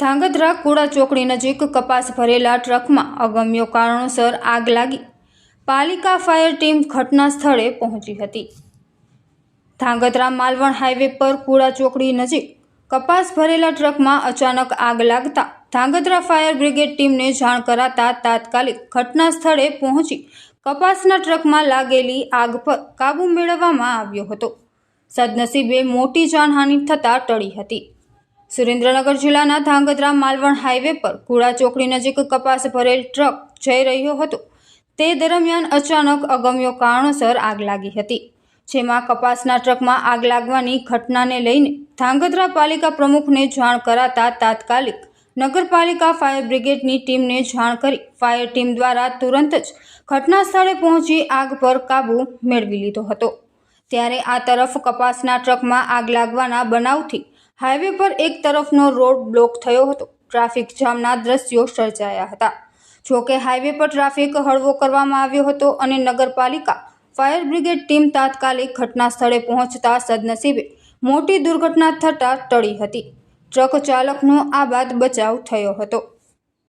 ધાંગધ્રા કુડા ચોકડી નજીક કપાસ ભરેલા ટ્રકમાં અગમ્ય કારણોસર આગ લાગી. પાલિકા ફાયર ટીમ ઘટના સ્થળે પહોંચી હતી. ધાંગધ્રા માલવણ હાઈવે પર કુડા ચોકડી નજીક કપાસ ભરેલા ટ્રકમાં અચાનક આગ લાગતા ધાંગધ્રા ફાયર બ્રિગેડ ટીમને જાણ કરાતા તાત્કાલિક ઘટના સ્થળે પહોંચી કપાસના ટ્રકમાં લાગેલી આગ પર કાબૂ મેળવવામાં આવ્યો હતો. સદનસીબે મોટી જાનહાનિ થતાં ટળી હતી. સુરેન્દ્રનગર જિલ્લાના ધાંગધ્રા માલવણ હાઈવે પર કુડા ચોકડી નજીક કપાસ ભરેલ ટ્રક જઈ રહ્યો હતો. તે દરમિયાન અચાનક અગમ્ય કારણોસર આગ લાગી હતી. જેમાં કપાસના ટ્રકમાં આગ લાગવાની ઘટનાને લઈને ધાંગધ્રા પાલિકા પ્રમુખને જાણ કરાતા તાત્કાલિક નગરપાલિકા ફાયર બ્રિગેડની ટીમને જાણ કરી ફાયર ટીમ દ્વારા તુરંત જ ઘટના સ્થળે પહોંચી આગ પર કાબૂ મેળવી લીધો હતો. ત્યારે આ તરફ કપાસના ટ્રકમાં આગ લાગવાના બનાવથી હાઈવે પર એક તરફનો રોડ બ્લોક થયો હતો. ટ્રાફિક જામના દ્રશ્યો સર્જાયા હતા. જોકે હાઈવે પર ટ્રાફિક હળવો કરવામાં આવ્યો હતો અને નગરપાલિકા, ફાયર બ્રિગેડ ટીમ તાત્કાલિક ઘટના સ્થળે પહોંચતા સદનસીબે મોટી દુર્ઘટના થતાં ટળી હતી. ટ્રક ચાલકનો આ બાદ બચાવ થયો હતો.